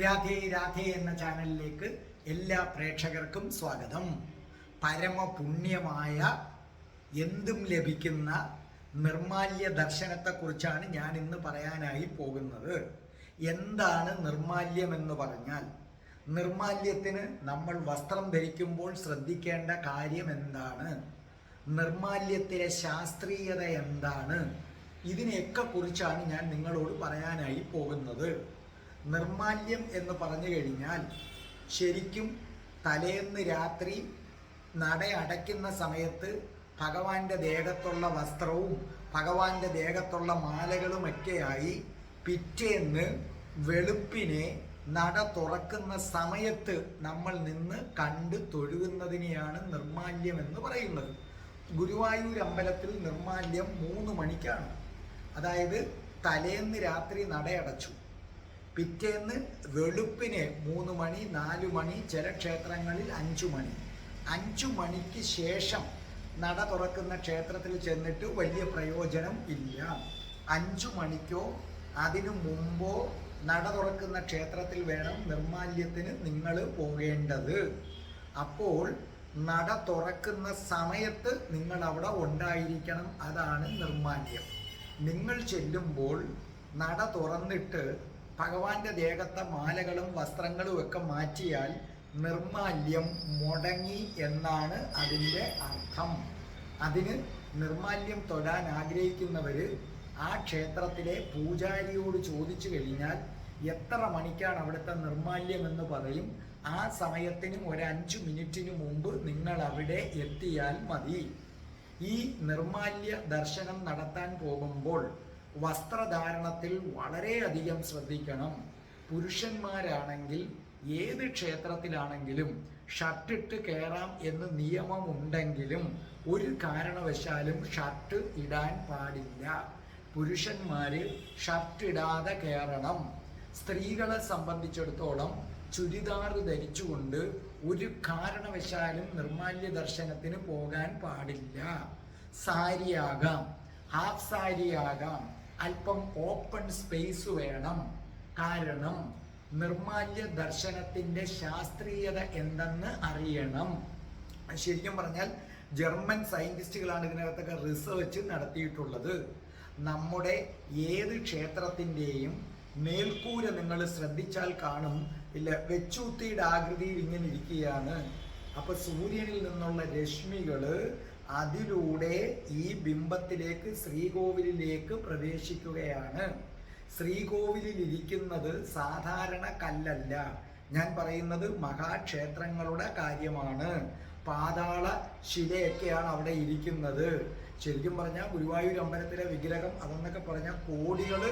രാധേ രാധേ എന്ന ചാനലിലേക്ക് എല്ലാ പ്രേക്ഷകർക്കും സ്വാഗതം. പരമപുണ്യമായ എന്തും ലഭിക്കുന്ന നിർമാല്യ ദർശനത്തെക്കുറിച്ചാണ് ഞാൻ ഇന്ന് പറയാനായി പോകുന്നത്. എന്താണ് നിർമാല്യം എന്ന് പറഞ്ഞാൽ നിർമാല്യത്തിന് നമ്മൾ വസ്ത്രം ധരിക്കുമ്പോൾ ശ്രദ്ധിക്കേണ്ട കാര്യം എന്താണ്? നിർമാല്യത്തിലെ ശാസ്ത്രീയത എന്താണ്? ഇതിനെയൊക്കെ കുറിച്ചാണ് ഞാൻ നിങ്ങളോട് പറയാനായി പോകുന്നത്. നിർമാല്യം എന്ന് പറഞ്ഞു കഴിഞ്ഞാൽ ശരിക്കും തലേന്ന് രാത്രി നട അടയ്ക്കുന്ന സമയത്ത് ഭഗവാന്റെ ദേഹത്തുള്ള വസ്ത്രവും ഭഗവാന്റെ ദേഹത്തുള്ള മാലകളുമൊക്കെയായി പിറ്റേന്ന് വെളുപ്പിനെ നട തുറക്കുന്ന സമയത്ത് നമ്മൾ നിന്ന് കണ്ട് തൊഴുകുന്നതിനെയാണ് നിർമാല്യം എന്ന് പറയുന്നത്. ഗുരുവായൂർ അമ്പലത്തിൽ നിർമാല്യം മൂന്ന് മണിക്കാണ്. അതായത് തലേന്ന് രാത്രി നടയടച്ചു. പിറ്റേന്ന് വെളുപ്പിന് മൂന്ന് മണി നാല് മണി ചില ക്ഷേത്രങ്ങളിൽ അഞ്ചു മണി. അഞ്ചു മണിക്ക് ശേഷം നട തുറക്കുന്ന ക്ഷേത്രത്തിൽ ചെന്നിട്ട് വലിയ പ്രയോജനം ഇല്ല. അഞ്ചു മണിക്കോ അതിനു മുമ്പോ നട തുറക്കുന്ന ക്ഷേത്രത്തിൽ വേണം നിർമാല്യത്തിന് നിങ്ങൾ പോകേണ്ടത്. അപ്പോൾ നട തുറക്കുന്ന സമയത്ത് നിങ്ങൾ അവിടെ ഉണ്ടായിരിക്കണം. അതാണ് നിർമാല്യം. നിങ്ങൾ ചെല്ലുമ്പോൾ നട തുറന്നിട്ട് ഭഗവാന്റെ ദേഹത്തെ മാലകളും വസ്ത്രങ്ങളും ഒക്കെ മാറ്റിയാൽ നിർമാല്യം മുടങ്ങി എന്നാണ് അതിന്റെ അർത്ഥം. അതിന് നിർമാല്യം തൊടാൻ ആഗ്രഹിക്കുന്നവർ ആ ക്ഷേത്രത്തിലെ പൂജാരിയോട് ചോദിച്ചു കഴിഞ്ഞാൽ എത്ര മണിക്കാണ് അവിടുത്തെ നിർമാല്യം എന്ന് പറയും. ആ സമയത്തിനും ഒരു അഞ്ച് മിനിറ്റിന് മുമ്പ് നിങ്ങൾ അവിടെ എത്തിയാൽ മതി. ഈ നിർമാല്യ ദർശനം നടത്താൻ പോകുമ്പോൾ വസ്ത്രധാരണത്തിൽ വളരെയധികം ശ്രദ്ധിക്കണം. പുരുഷന്മാരാണെങ്കിൽ ഏത് ക്ഷേത്രത്തിലാണെങ്കിലും ഷർട്ടിട്ട് കയറാം എന്ന് നിയമമുണ്ടെങ്കിലും ഒരു കാരണവശാലും ഷർട്ട് ഇടാൻ പാടില്ല. പുരുഷന്മാര് ഷർട്ട് ഇടാതെ കയറണം സ്ത്രീകളെ സംബന്ധിച്ചിടത്തോളം ചുരിദാർ ധരിച്ചുകൊണ്ട് ഒരു കാരണവശാലും നിർമാല്യ ദർശനത്തിന് പോകാൻ പാടില്ല. സാരിയാകാം ഹാഫ് സാരിയാകാം അല്പം ഓപ്പൺ സ്പേസ് വേണം. കാരണം നിർമാല്യ ദർശനത്തിന്റെ ശാസ്ത്രീയത എന്തെന്ന് അറിയണം. ശരിക്കും പറഞ്ഞാൽ ജർമ്മൻ സയന്റിസ്റ്റുകളാണ് ഇതിനകത്തൊക്കെ റിസർച്ച് നടത്തിയിട്ടുള്ളത്. നമ്മുടെ ഏത് ക്ഷേത്രത്തിന്റെയും മേൽക്കൂര നിങ്ങൾ ശ്രദ്ധിച്ചാൽ കാണും. ഇല്ല വെച്ചൂത്തിയുടെ ആകൃതിയിൽ ഇങ്ങനെ ഇരിക്കുകയാണ്. അപ്പൊ സൂര്യനിൽ നിന്നുള്ള രശ്മികൾ അതിലൂടെ ഈ ബിംബത്തിലേക്ക് ശ്രീകോവിലിലേക്ക് പ്രവേശിക്കുകയാണ്. ശ്രീകോവിലിൽ ഇരിക്കുന്നത് സാധാരണ കല്ലല്ല. ഞാൻ പറയുന്നത് മഹാക്ഷേത്രങ്ങളുടെ കാര്യമാണ്. പാതാള ശിലയൊക്കെയാണ് അവിടെ ഇരിക്കുന്നത്. ശരിക്കും പറഞ്ഞാൽ ഗുരുവായൂർ അമ്പലത്തിലെ വിഗ്രഹം അതെന്നൊക്കെ പറഞ്ഞാൽ കോടികൾ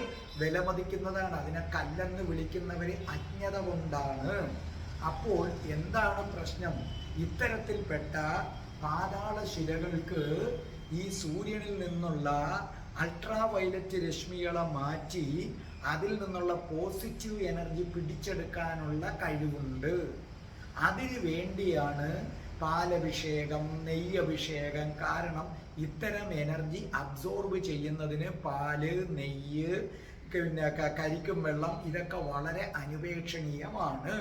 വിലമതിക്കുന്നതാണ്. അതിനെ കല്ലെന്ന് വിളിക്കുന്നവർ അജ്ഞത കൊണ്ടാണ്. അപ്പോൾ എന്താണ് പ്രശ്നം? ഇത്തരത്തിൽപ്പെട്ട പാതാള ശിലകൾക്ക് ഈ സൂര്യനിൽ നിന്നുള്ള അൾട്രാ വയലറ്റ് രശ്മികളെ മാറ്റി അതിൽ നിന്നുള്ള പോസിറ്റീവ് എനർജി പിടിച്ചെടുക്കാനുള്ള കഴിവുണ്ട്. അതിനു വേണ്ടിയാണ് പാലഭിഷേകം നെയ്യഭിഷേകം കാരണം ഇത്തരം എനർജി അബ്സോർബ് ചെയ്യുന്നതിന് പാൽ നെയ്യ് പിന്നെ കരിക്കും വെള്ളം ഇതൊക്കെ വളരെ അനുപേക്ഷണീയമാണ്.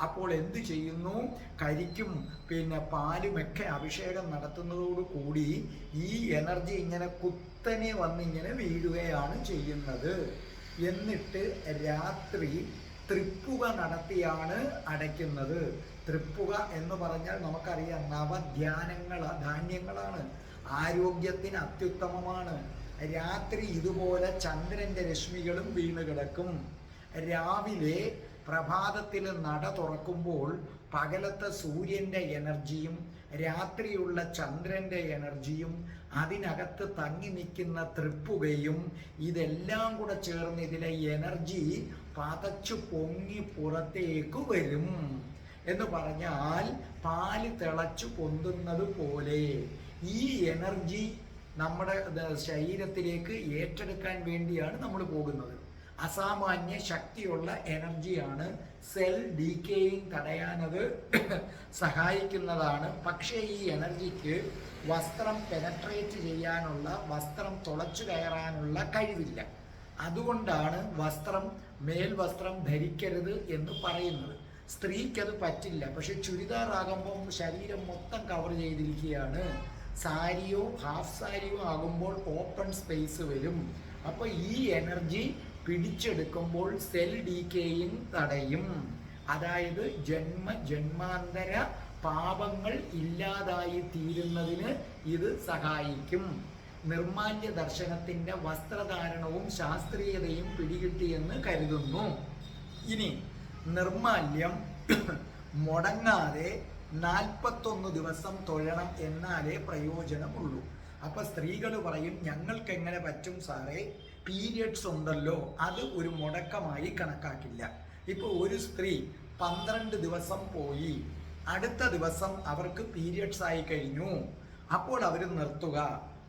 അപ്പോൾ എന്ത് ചെയ്യുന്നു? കരിക്കും പിന്നെ പാലുമൊക്കെ അഭിഷേകം നടത്തുന്നതോടു കൂടി ഈ എനർജി ഇങ്ങനെ കുത്തനെ വന്നിങ്ങനെ വീഴുകയാണ് ചെയ്യുന്നത്. എന്നിട്ട് രാത്രി തൃപ്പുക നടത്തിയാണ് അടയ്ക്കുന്നത്. തൃപ്പുക എന്ന് പറഞ്ഞാൽ നമുക്കറിയാം നവധ്യാനങ്ങൾ ധാന്യങ്ങളാണ്. ആരോഗ്യത്തിന് അത്യുത്തമമാണ്. രാത്രി ഇതുപോലെ ചന്ദ്രന്റെ രശ്മികളും വീണ് കിടക്കും. രാവിലെ പ്രഭാതത്തിൽ നട തുറക്കുമ്പോൾ പകലത്തെ സൂര്യന്റെ എനർജിയും രാത്രിയുള്ള ചന്ദ്രന്റെ എനർജിയും അതിനകത്ത് തങ്ങി നിൽക്കുന്ന തൃപ്പുകയും ഇതെല്ലാം കൂടെ ചേർന്ന് ഇതിലെ എനർജി പതച്ചു പൊങ്ങി പുറത്തേക്ക് വരും. എന്ന് പറഞ്ഞാൽ പാൽ തിളച്ചു പൊന്തുന്നത് പോലെ ഈ എനർജി നമ്മുടെ ശരീരത്തിലേക്ക് ഏറ്റെടുക്കാൻ വേണ്ടിയാണ് നമ്മൾ പോകുന്നത്. അസാമാന്യ ശക്തിയുള്ള എനർജിയാണ് സെൽ ഡീക്കേയിങ് തടയാനത് സഹായിക്കുന്നതാണ്. പക്ഷേ ഈ എനർജിക്ക് വസ്ത്രം പെനട്രേറ്റ് ചെയ്യാനുള്ള വസ്ത്രം തുളച്ചു കയറാനുള്ള കഴിവില്ല. അതുകൊണ്ടാണ് വസ്ത്രം മേൽവസ്ത്രം ധരിക്കരുത് എന്ന് പറയുന്നത്. സ്ത്രീക്കത് പറ്റില്ല. പക്ഷെ ചുരിദാർ ആകുമ്പോൾ ശരീരം മൊത്തം കവർ ചെയ്തിരിക്കുകയാണ്. സാരിയോ ഹാഫ് സാരിയോ ആകുമ്പോൾ ഓപ്പൺ സ്പേസ് വരും അപ്പോൾ ഈ എനർജി പിടിച്ചെടുക്കുമ്പോൾ സെൽ ഡീക്കേയിങ് തടയും. അതായത് ജന്മ ജന്മാന്തര പാപങ്ങൾ ഇല്ലാതായി തീരുന്നതിന് ഇത് സഹായിക്കും. നിർമാല്യ ദർശനത്തിന്റെ വസ്ത്രധാരണവും ശാസ്ത്രീയതയും പിടികിട്ടിയെന്ന് കരുതുന്നു. ഇനി നിർമാല്യം മുടങ്ങാതെ നാൽപ്പത്തൊന്ന് ദിവസം തൊഴണം എന്നാലേ പ്രയോജനമുള്ളൂ. അപ്പൊ സ്ത്രീകൾ പറയും ഞങ്ങൾക്ക് എങ്ങനെ പറ്റും സാറേ? പീരിയഡ്സ് ഉണ്ടല്ലോ അത് ഒരു മുടക്കമായി കണക്കാക്കില്ല. ഇപ്പൊ ഒരു സ്ത്രീ പന്ത്രണ്ട് ദിവസം പോയി അടുത്ത ദിവസം അവർക്ക് പീരിയഡ്സ് ആയി കഴിഞ്ഞു. അപ്പോൾ അവർ നിർത്തുക.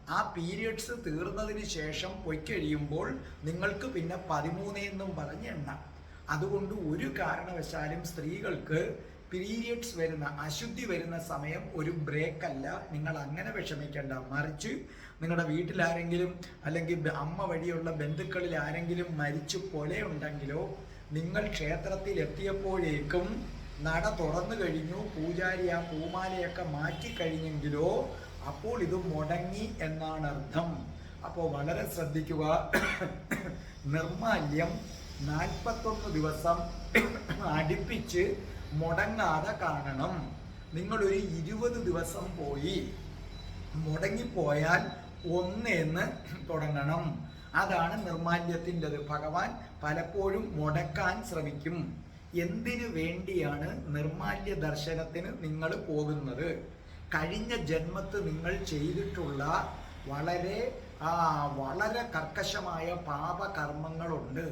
ആ പീരിയഡ്സ് തീർന്നതിന് ശേഷം പൊയ്ക്കഴിയുമ്പോൾ നിങ്ങൾക്ക് പിന്നെ പതിമൂന്ന് എന്നും പറഞ്ഞ് എണ്ണ. അതുകൊണ്ട് ഒരു കാരണവശാലും സ്ത്രീകൾക്ക് പീരിയഡ്സ് വരുന്ന അശുദ്ധി വരുന്ന സമയം ഒരു ബ്രേക്ക് അല്ല. നിങ്ങൾ അങ്ങനെ വിഷമിക്കേണ്ട. മറിച്ച് നിങ്ങളുടെ വീട്ടിലാരെങ്കിലും അല്ലെങ്കിൽ ബ- അമ്മ വഴിയുള്ള ബന്ധുക്കളിൽ ആരെങ്കിലും മരിച്ചു കൊലയുണ്ടെങ്കിലോ നിങ്ങൾ ക്ഷേത്രത്തിൽ എത്തിയപ്പോഴേക്കും നട തുറന്നു കഴിഞ്ഞു പൂജാരി ആ പൂമാലയൊക്കെ മാറ്റി കഴിഞ്ഞെങ്കിലോ അപ്പോൾ ഇത് മുടങ്ങി എന്നാണ് അർത്ഥം. അപ്പോൾ വളരെ ശ്രദ്ധിക്കുക. നിർമാല്യം നാൽപ്പത്തൊന്ന് ദിവസം അടുപ്പിച്ച് മുടങ്ങാതെ കാണണം. നിങ്ങളൊരു ഇരുപത് ദിവസം പോയി മുടങ്ങിപ്പോയാൽ ഒന്നേന്ന് തുടങ്ങണം. അതാണ് നിർമാല്യത്തിന്റെത്. ഭഗവാൻ പലപ്പോഴും മുടക്കാൻ ശ്രമിക്കും. എന്തിനു വേണ്ടിയാണ് നിർമാല്യ ദർശനത്തിന് നിങ്ങൾ പോകുന്നത്? കഴിഞ്ഞ ജന്മത്ത് നിങ്ങൾ ചെയ്തിട്ടുള്ള വളരെ വളരെ കർക്കശമായ പാപകർമ്മങ്ങളുണ്ട്.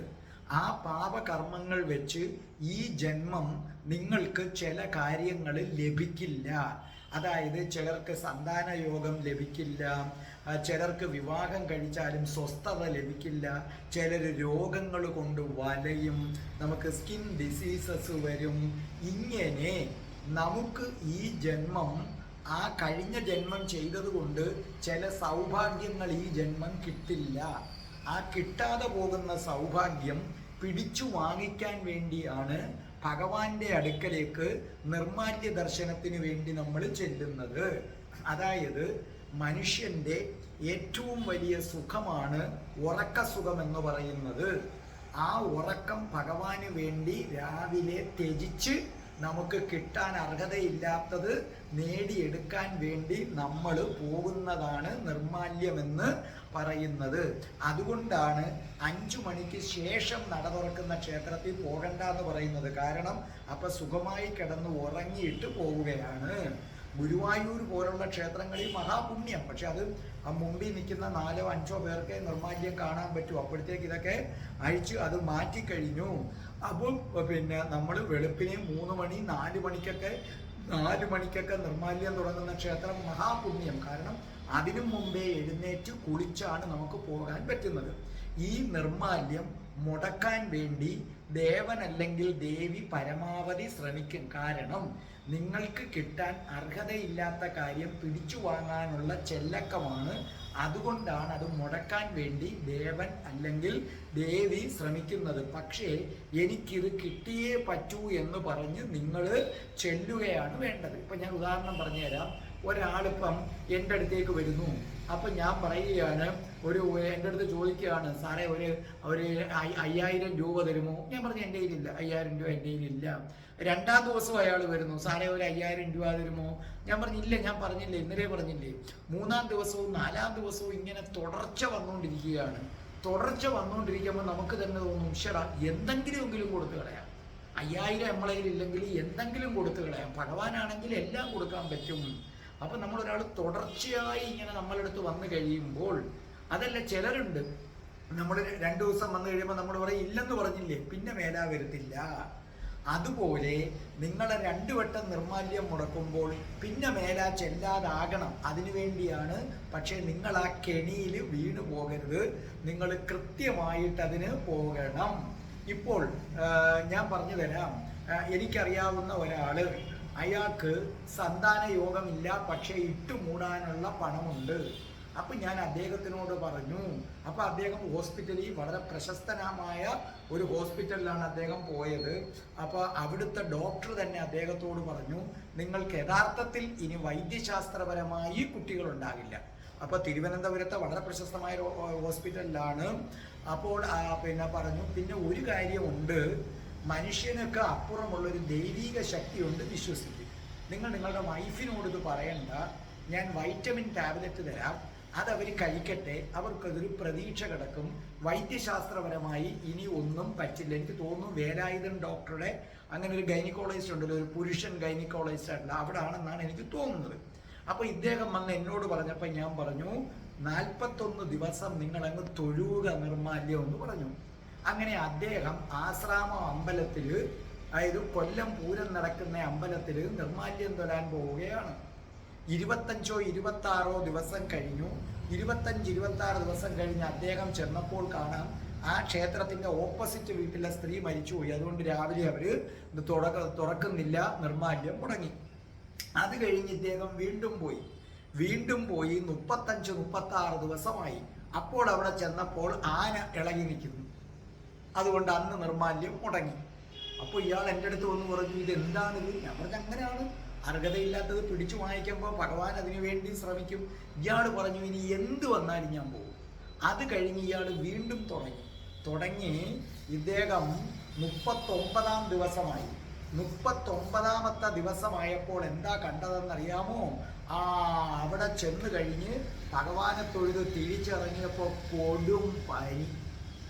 ആ പാപകർമ്മങ്ങൾ വെച്ച് ഈ ജന്മം നിങ്ങൾക്ക് ചില കാര്യങ്ങൾ ലഭിക്കില്ല. അതായത് ചിലർക്ക് സന്താന യോഗം ലഭിക്കില്ല ചിലർക്ക് വിവാഹം കഴിച്ചാലും സ്വസ്ഥത ലഭിക്കില്ല. ചിലർ രോഗങ്ങൾ കൊണ്ട് വലയും. നമുക്ക് സ്കിൻ ഡിസീസസ് വരും. ഇങ്ങനെ നമുക്ക് ഈ ജന്മം ആ കഴിഞ്ഞ ജന്മം ചെയ്തതുകൊണ്ട് ചില സൗഭാഗ്യങ്ങൾ ഈ ജന്മം കിട്ടില്ല. ആ കിട്ടാതെ പോകുന്ന സൗഭാഗ്യം പിടിച്ചു വാങ്ങിക്കാൻ വേണ്ടിയാണ് ഭഗവാന്റെ അടുക്കലേക്ക് നിർമാല്യ ദർശനത്തിന് വേണ്ടി നമ്മൾ ചെല്ലുന്നത്. അതായത് മനുഷ്യന്റെ ഏറ്റവും വലിയ സുഖമാണ് ഉറക്ക സുഖം എന്ന് പറയുന്നത്. ആ ഉറക്കം ഭഗവാന് വേണ്ടി രാവിലെ ത്യജിച്ച് നമുക്ക് കിട്ടാൻ അർഹതയില്ലാത്തത് നേടിയെടുക്കാൻ വേണ്ടി നമ്മൾ പോകുന്നതാണ് നിർമാല്യമെന്ന് പറയുന്നത്. അതുകൊണ്ടാണ് അഞ്ചു മണിക്ക് ശേഷം നട തുറക്കുന്ന ക്ഷേത്രത്തിൽ പോകണ്ട എന്ന് പറയുന്നത്. കാരണം അപ്പൊ സുഖമായി കിടന്ന് ഉറങ്ങിയിട്ട് പോവുകയാണ്. ഗുരുവായൂർ പോലുള്ള ക്ഷേത്രങ്ങളിൽ മഹാപുണ്യം. പക്ഷെ അത് ആ മുമ്പിൽ നിൽക്കുന്ന നാലോ അഞ്ചോ പേർക്ക് നിർമാല്യം കാണാൻ പറ്റും. അപ്പോഴത്തേക്ക് ഇതൊക്കെ അഴിച്ച് അത് മാറ്റിക്കഴിഞ്ഞു അപ്പോൾ പിന്നെ നമ്മൾ വെളുപ്പിനെ മൂന്ന് മണി നാല് മണിക്കൊക്കെ നാല് മണിക്കൊക്കെ നിർമാല്യം തുടങ്ങുന്ന ക്ഷേത്രം മഹാപുണ്യം. കാരണം അതിനു മുമ്പേ എഴുന്നേറ്റ് കുളിച്ചാണ് നമുക്ക് പോകാൻ പറ്റുന്നത്. ഈ നിർമാല്യം മുടക്കാൻ വേണ്ടി ദേവൻ അല്ലെങ്കിൽ ദേവി പരമാവധി ശ്രമിക്കും. കാരണം നിങ്ങൾക്ക് കിട്ടാൻ അർഹതയില്ലാത്ത കാര്യം പിടിച്ചു വാങ്ങാനുള്ള ചെല്ലക്കമാണ്. അതുകൊണ്ടാണ് അത് മുടക്കാൻ വേണ്ടി ദേവൻ അല്ലെങ്കിൽ ദേവി ശ്രമിക്കുന്നത്. പക്ഷേ എനിക്കിത് കിട്ടിയേ പറ്റൂ എന്ന് പറഞ്ഞ് നിങ്ങൾ ചെല്ലുകയാണ് വേണ്ടത്. ഇപ്പം ഞാൻ ഉദാഹരണം പറഞ്ഞുതരാം. ഒരാളിപ്പം എന്റെ അടുത്തേക്ക് വരുന്നു. അപ്പം ഞാൻ പറയുകയാണ് ഒരു എന്റെ അടുത്ത് ചോദിക്കുകയാണ് സാറേ ഒരു ഒരു അയ്- അയ്യായിരം രൂപ തരുമോ? ഞാൻ പറഞ്ഞു എന്റെ കയ്യിലില്ല അയ്യായിരം രൂപ എന്റെ കയ്യിലില്ല. രണ്ടാം ദിവസം അയാൾ വരുന്നു സാറേ ഒരു അയ്യായിരം രൂപ തരുമോ? ഞാൻ പറഞ്ഞില്ല ഞാൻ പറഞ്ഞില്ലേ ഇന്നലെ പറഞ്ഞില്ലേ. മൂന്നാം ദിവസവും നാലാം ദിവസവും ഇങ്ങനെ തുടർച്ച വന്നുകൊണ്ടിരിക്കുകയാണ്. തുടർച്ച വന്നുകൊണ്ടിരിക്കുമ്പോൾ നമുക്ക് തന്നെ തോന്നും ഉഷറ എന്തെങ്കിലുമെങ്കിലും കൊടുത്തു കളയാം. അയ്യായിരം നമ്മളെ ഇല്ലെങ്കിൽ എന്തെങ്കിലും കൊടുത്തു കളയാം. ഭഗവാനാണെങ്കിൽ എല്ലാം കൊടുക്കാൻ പറ്റും. അപ്പൊ നമ്മൾ ഒരാൾ തുടർച്ചയായി ഇങ്ങനെ നമ്മളെടുത്ത് വന്നു കഴിയുമ്പോൾ അതല്ല ചിലരുണ്ട്. നമ്മൾ രണ്ടു ദിവസം വന്നു കഴിയുമ്പോൾ നമ്മൾ പറയും ഇല്ലെന്ന് പറഞ്ഞില്ലേ പിന്നെ മേലാ വരത്തില്ല. അതുപോലെ നിങ്ങളെ രണ്ടു വട്ടം നിർമാല്യം മുടക്കുമ്പോൾ പിന്നെ മേലാ ചെല്ലാതാകണം. അതിനുവേണ്ടിയാണ് പക്ഷേ നിങ്ങൾ ആ കെണിയിൽ വീണു പോകരുത്. നിങ്ങൾ കൃത്യമായിട്ട് അതിന് പോകണം. ഇപ്പോൾ ഞാൻ പറഞ്ഞു തരാം. എനിക്കറിയാവുന്ന ഒരാൾ അയാൾക്ക് സന്താന യോഗമില്ല പക്ഷേ ഇട്ടു മൂടാനുള്ള പണമുണ്ട്. അപ്പൊ ഞാൻ അദ്ദേഹത്തിനോട് പറഞ്ഞു അപ്പൊ അദ്ദേഹം ഹോസ്പിറ്റലിൽ വളരെ പ്രശസ്തനാമായ ഒരു ഹോസ്പിറ്റലിലാണ് അദ്ദേഹം പോയത്. അപ്പൊ അവിടുത്തെ ഡോക്ടർ തന്നെ അദ്ദേഹത്തോട് പറഞ്ഞു നിങ്ങൾക്ക് യഥാർത്ഥത്തിൽ ഇനി വൈദ്യശാസ്ത്രപരമായി കുട്ടികൾ ഉണ്ടാകില്ല അപ്പൊ തിരുവനന്തപുരത്തെ വളരെ പ്രശസ്തമായ ഹോസ്പിറ്റലിലാണ്. അപ്പോൾ പിന്നെ പറഞ്ഞു പിന്നെ ഒരു കാര്യമുണ്ട്. മനുഷ്യനൊക്കെ അപ്പുറമുള്ള ഒരു ദൈവിക ശക്തിയുണ്ട് വിശ്വസിക്കും. നിങ്ങൾ നിങ്ങളുടെ വൈഫിനോട് ഇത് പറയണ്ട. ഞാൻ വൈറ്റമിൻ ടാബ്ലറ്റ് തരാം. അതവർ കഴിക്കട്ടെ. അവർക്കതൊരു പ്രതീക്ഷ കിടക്കും. വൈദ്യശാസ്ത്രപരമായി ഇനി ഒന്നും പറ്റില്ല. എനിക്ക് തോന്നുന്നു വേലായുധൻ ഡോക്ടറുടെ അങ്ങനെ ഒരു ഗൈനിക്കോളജിസ്റ്റ് ഉണ്ടല്ലോ ഒരു പുരുഷൻ ഗൈനിക്കോളജിസ്റ്റ് ആയിട്ടുള്ള അവിടെ ആണെന്നാണ് എനിക്ക് തോന്നുന്നത്. അപ്പോൾ ഇദ്ദേഹം വന്ന് എന്നോട് പറഞ്ഞപ്പോൾ ഞാൻ പറഞ്ഞു നാൽപ്പത്തൊന്ന് ദിവസം നിങ്ങൾ അങ്ങ് തൊഴുക നിർമാല്യം എന്ന് പറഞ്ഞു. അങ്ങനെ അദ്ദേഹം ആശ്രാമം അമ്പലത്തിൽ അതായത് കൊല്ലം പൂരം നടക്കുന്ന അമ്പലത്തിൽ നിർമാല്യം തൊഴാൻ പോവുകയാണ്. ഇരുപത്തഞ്ചോ ഇരുപത്താറോ ദിവസം കഴിഞ്ഞു. ഇരുപത്തഞ്ച് ഇരുപത്തി ആറ് ദിവസം കഴിഞ്ഞ് അദ്ദേഹം ചെന്നപ്പോൾ കാണാം ആ ക്ഷേത്രത്തിന്റെ ഓപ്പോസിറ്റ് വീട്ടിലെ സ്ത്രീ മരിച്ചുപോയി അതുകൊണ്ട് രാവിലെ അവർ തുറക്ക തുറക്കുന്നില്ല നിർമാല്യം മുടങ്ങി. അത് കഴിഞ്ഞ് ഇദ്ദേഹം വീണ്ടും പോയി. വീണ്ടും പോയി മുപ്പത്തഞ്ച് മുപ്പത്തി ആറ് ദിവസമായി. അപ്പോൾ അവിടെ ചെന്നപ്പോൾ ആന ഇളകി നിൽക്കുന്നു. അതുകൊണ്ട് അന്ന് നിർമാല്യം മുടങ്ങി. അപ്പോൾ ഇയാൾ എന്റെ അടുത്ത് വന്ന് പറഞ്ഞു ഇത് എന്താണിത് ഞാൻ പറഞ്ഞു അങ്ങനെയാണ്. അർഹതയില്ലാത്തത് പിടിച്ചു വാങ്ങിക്കുമ്പോൾ ഭഗവാൻ അതിനു വേണ്ടി ശ്രമിക്കും. ഇയാൾ പറഞ്ഞു ഇനി എന്ത് വന്നാലും ഞാൻ പോകും അത് കഴിഞ്ഞ് ഇയാൾ വീണ്ടും തുടങ്ങി. തുടങ്ങി ഇദ്ദേഹം മുപ്പത്തൊമ്പതാം ദിവസമായി. മുപ്പത്തൊമ്പതാമത്തെ ദിവസമായപ്പോൾ എന്താ കണ്ടതെന്നറിയാമോ? ആ അവിടെ ചെന്ന് കഴിഞ്ഞ് ഭഗവാനെ തൊഴുത് തിരിച്ചിറങ്ങിയപ്പോൾ കൊടും പനി.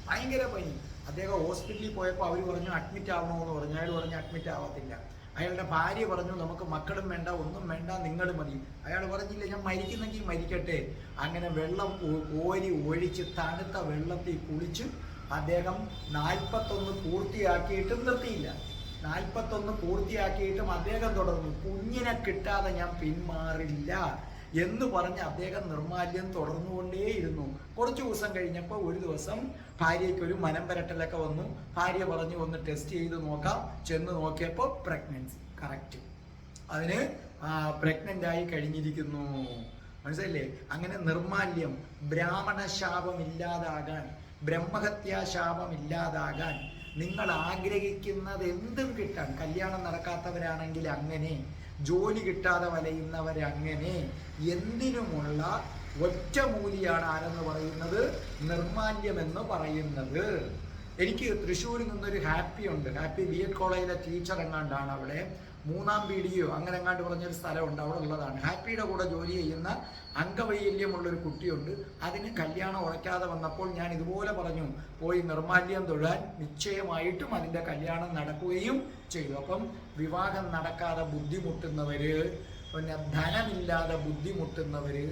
ഭയങ്കര പനി. അദ്ദേഹം ഹോസ്പിറ്റലിൽ പോയപ്പോൾ അവർ പറഞ്ഞു അഡ്മിറ്റ് ആവണമെന്ന് പറഞ്ഞു. അയാൾ പറഞ്ഞു അഡ്മിറ്റ് ആവത്തില്ല. അയാളുടെ ഭാര്യ പറഞ്ഞു നമുക്ക് മക്കളും വേണ്ട ഒന്നും വേണ്ട നിങ്ങൾ മതി. അയാൾ പറഞ്ഞില്ല ഞാൻ മരിക്കുന്നെങ്കിൽ മരിക്കട്ടെ. അങ്ങനെ വെള്ളം കോരി ഒഴിച്ച് തണുത്ത വെള്ളത്തിൽ കുളിച്ച് അദ്ദേഹം നാൽപ്പത്തൊന്ന് പൂർത്തിയാക്കിയിട്ടും നിർത്തിയില്ല. നാൽപ്പത്തൊന്ന് പൂർത്തിയാക്കിയിട്ടും അദ്ദേഹം തുടർന്നു. കുഞ്ഞിനെ കിട്ടാതെ ഞാൻ പിന്മാറില്ല. എന്ന് പറഞ്ഞ് അദ്ദേഹം നിർമാല്യം തുടർന്നുകൊണ്ടേയിരുന്നു. കുറച്ച് ദിവസം കഴിഞ്ഞപ്പോൾ ഒരു ദിവസം ഭാര്യയ്ക്ക് ഒരു മനം പരട്ടലൊക്കെ വന്നു. ഭാര്യ പറഞ്ഞു ഒന്ന് ടെസ്റ്റ് ചെയ്ത് നോക്കാം. ചെന്ന് നോക്കിയപ്പോൾ പ്രഗ്നൻസി കറക്റ്റ് അതിന് പ്രഗ്നന്റ് ആയി കഴിഞ്ഞിരിക്കുന്നു. മനസ്സിലല്ലേ അങ്ങനെ നിർമാല്യം ബ്രാഹ്മണ ശാപം ഇല്ലാതാകാൻ ബ്രഹ്മഹത്യാ ശാപം ഇല്ലാതാകാൻ നിങ്ങൾ ആഗ്രഹിക്കുന്നത് എന്തും കിട്ടാൻ. കല്യാണം നടക്കാത്തവരാണെങ്കിൽ അങ്ങനെ ജോലി കിട്ടാതെ വലയുന്നവരങ്ങനെ എന്തിനുമുള്ള ഒറ്റമൂലിയാണ് ആരെന്ന് പറയുന്നത്? നിർമാല്യം എന്ന് പറയുന്നത്. എനിക്ക് തൃശ്ശൂരിൽ നിന്നൊരു ഹാപ്പി ഉണ്ട്. ഹാപ്പി ബി എഡ് കോളേജിലെ ടീച്ചർ എങ്ങാണ്ടാണ് അവിടെ മൂന്നാം പീടികയോ അങ്ങനെ എങ്ങാണ്ട് പറഞ്ഞൊരു സ്ഥലമുണ്ട് അവിടെ ഉള്ളതാണ്. ഹാപ്പിയുടെ കൂടെ ജോലി ചെയ്യുന്ന അംഗവൈകല്യമുള്ളൊരു കുട്ടിയുണ്ട്. അതിന് കല്യാണം ഉറയ്ക്കാതെ വന്നപ്പോൾ ഞാൻ ഇതുപോലെ പറഞ്ഞു പോയി നിർമാല്യം തൊഴാൻ നിശ്ചയമായിട്ടും അതിന്റെ കല്യാണം നടക്കുകയും ചെയ്തു. അപ്പം വിവാഹം നടക്കാതെ ബുദ്ധിമുട്ടുന്നവര് പിന്നെ ധനമില്ലാതെ ബുദ്ധിമുട്ടുന്നവര്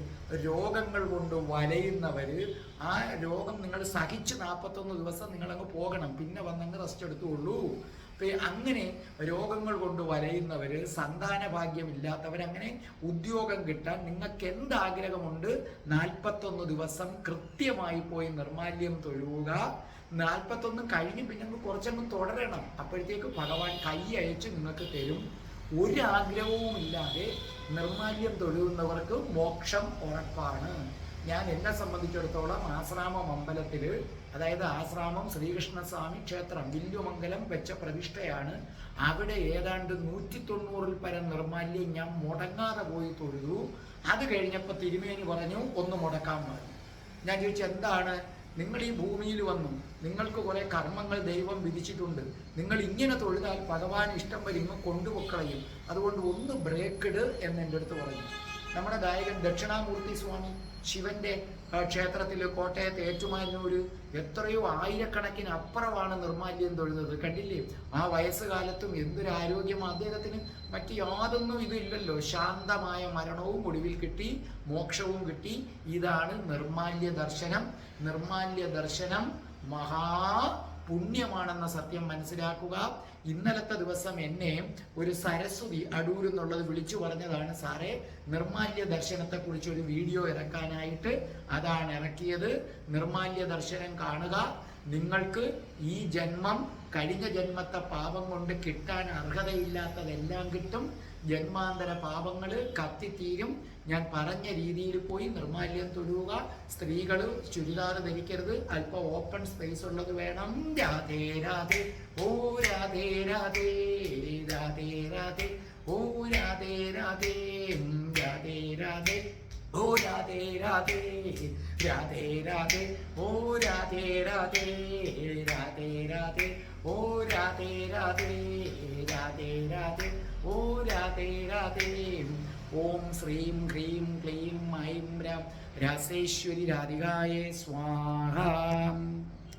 രോഗങ്ങൾ കൊണ്ട് വലയുന്നവര് ആ രോഗം നിങ്ങൾ സഹിച്ച് നാൽപ്പത്തൊന്ന് ദിവസം നിങ്ങളങ്ങ് പോകണം. പിന്നെ വന്നങ്ങ് റെസ്റ്റ് എടുത്തുള്ളൂ അപ്പൊ അങ്ങനെ രോഗങ്ങൾ കൊണ്ട് വരയുന്നവർ സന്താന ഭാഗ്യമില്ലാത്തവർ അങ്ങനെ ഉദ്യോഗം കിട്ടാൻ നിങ്ങൾക്ക് എന്ത് ആഗ്രഹമുണ്ട് നാൽപ്പത്തൊന്ന് ദിവസം കൃത്യമായി പോയി നിർമാല്യം തൊഴുക നാൽപ്പത്തൊന്ന് കഴിഞ്ഞ് പിന്നെ കുറച്ചങ്ങ് തുടരണം. അപ്പോഴത്തേക്ക് ഭഗവാൻ കൈ അയച്ച് നിങ്ങൾക്ക് തരും. ഒരു ആഗ്രഹവും ഇല്ലാതെ നിർമാല്യം തൊഴുകുന്നവർക്ക് മോക്ഷം ഉറപ്പാണ്. ഞാൻ എന്നെ സംബന്ധിച്ചിടത്തോളം ആശ്രാമം അമ്പലത്തിൽ അതായത് ആശ്രാമം ശ്രീകൃഷ്ണസ്വാമി ക്ഷേത്രം വില്ലുമംഗലം വെച്ച പ്രതിഷ്ഠയാണ്. അവിടെ ഏതാണ്ട് നൂറ്റി തൊണ്ണൂറിൽ പരം നിർമാല്യം ഞാൻ മുടങ്ങാതെ പോയി തൊഴുതു. അത് കഴിഞ്ഞപ്പോൾ തിരുമേനി പറഞ്ഞു ഒന്ന് മുടക്കാൻ പറഞ്ഞു. ഞാൻ ചോദിച്ചു എന്താണ്? നിങ്ങൾ ഈ ഭൂമിയിൽ വന്നു. നിങ്ങൾക്ക് കുറെ കർമ്മങ്ങൾ ദൈവം വിധിച്ചിട്ടുണ്ട്. നിങ്ങൾ ഇങ്ങനെ തൊഴുതാൽ ഭഗവാൻ ഇഷ്ടം വരെ ഇങ്ങ് കൊണ്ടുപൊക്കളയും. അതുകൊണ്ട് ഒന്ന് ബ്രേക്ക് ഇട് എന്ന് എന്റെ അടുത്ത് പറഞ്ഞു. നമ്മുടെ ഗായകൻ ദക്ഷിണാമൂർത്തി സ്വാമി ശിവന്റെ ക്ഷേത്രത്തിൽ കോട്ടയത്ത് ഏറ്റുമാനൂര് എത്രയോ ആയിരക്കണക്കിന് അപ്പുറമാണ് നിർമാല്യം തൊഴുന്നത്. കണ്ടില്ലേ? ആ വയസ്സുകാലത്തും എന്തൊരു ആരോഗ്യം അദ്ദേഹത്തിന് മറ്റ് യാതൊന്നും ഇതില്ലല്ലോ ശാന്തമായ മരണവും ഒടുവിൽ കിട്ടി മോക്ഷവും കിട്ടി. ഇതാണ് നിർമാല്യ ദർശനം നിർമാല്യ ദർശനം മഹാ പുണ്യമാണെന്ന സത്യം മനസ്സിലാക്കുക. ഇന്നലത്തെ ദിവസം എന്നെ ഒരു സരസ്വതി അടൂർ എന്നുള്ളത് വിളിച്ചു പറഞ്ഞതാണ്. സാറേ നിർമാല്യ ദർശനത്തെ കുറിച്ച് ഒരു വീഡിയോ ഇറക്കാനായിട്ട് അതാണ് ഇറക്കിയത്. നിർമാല്യ ദർശനം കാണുക. നിങ്ങൾക്ക് ഈ ജന്മം കഴിഞ്ഞ ജന്മത്തെ പാപം കൊണ്ട് കിട്ടാൻ അർഹതയില്ലാത്തതെല്ലാം കിട്ടും. ജന്മാന്തര പാപങ്ങൾ കത്തിത്തീരും. ഞാൻ പറഞ്ഞ രീതിയിൽ പോയി നിർമാല്യം തൊഴുക സ്ത്രീകൾ ചുരിദാർ ധരിക്കരുത് അല്പം ഓപ്പൺ സ്പേസ് ഉള്ളത് വേണം രാധേ രാധേ ഓ രാധേ രാധേ രാധേ രാധേ ഓ രാധേ രാധേ രാധേ രാധേ ഓ രാധേ രാധേ രാധേ രാധേ ഓ രാധേ രാധേ രാധേ രാധേ ഓ രാധേ രാധേ രാധേ രാധേ ഓ രാധേ രാധേ ഓം ശ്രീം ഹ്രീം ക്ലീം ഐം രാം രാസേശ്വരി രാധികായേ സ്വാഹ.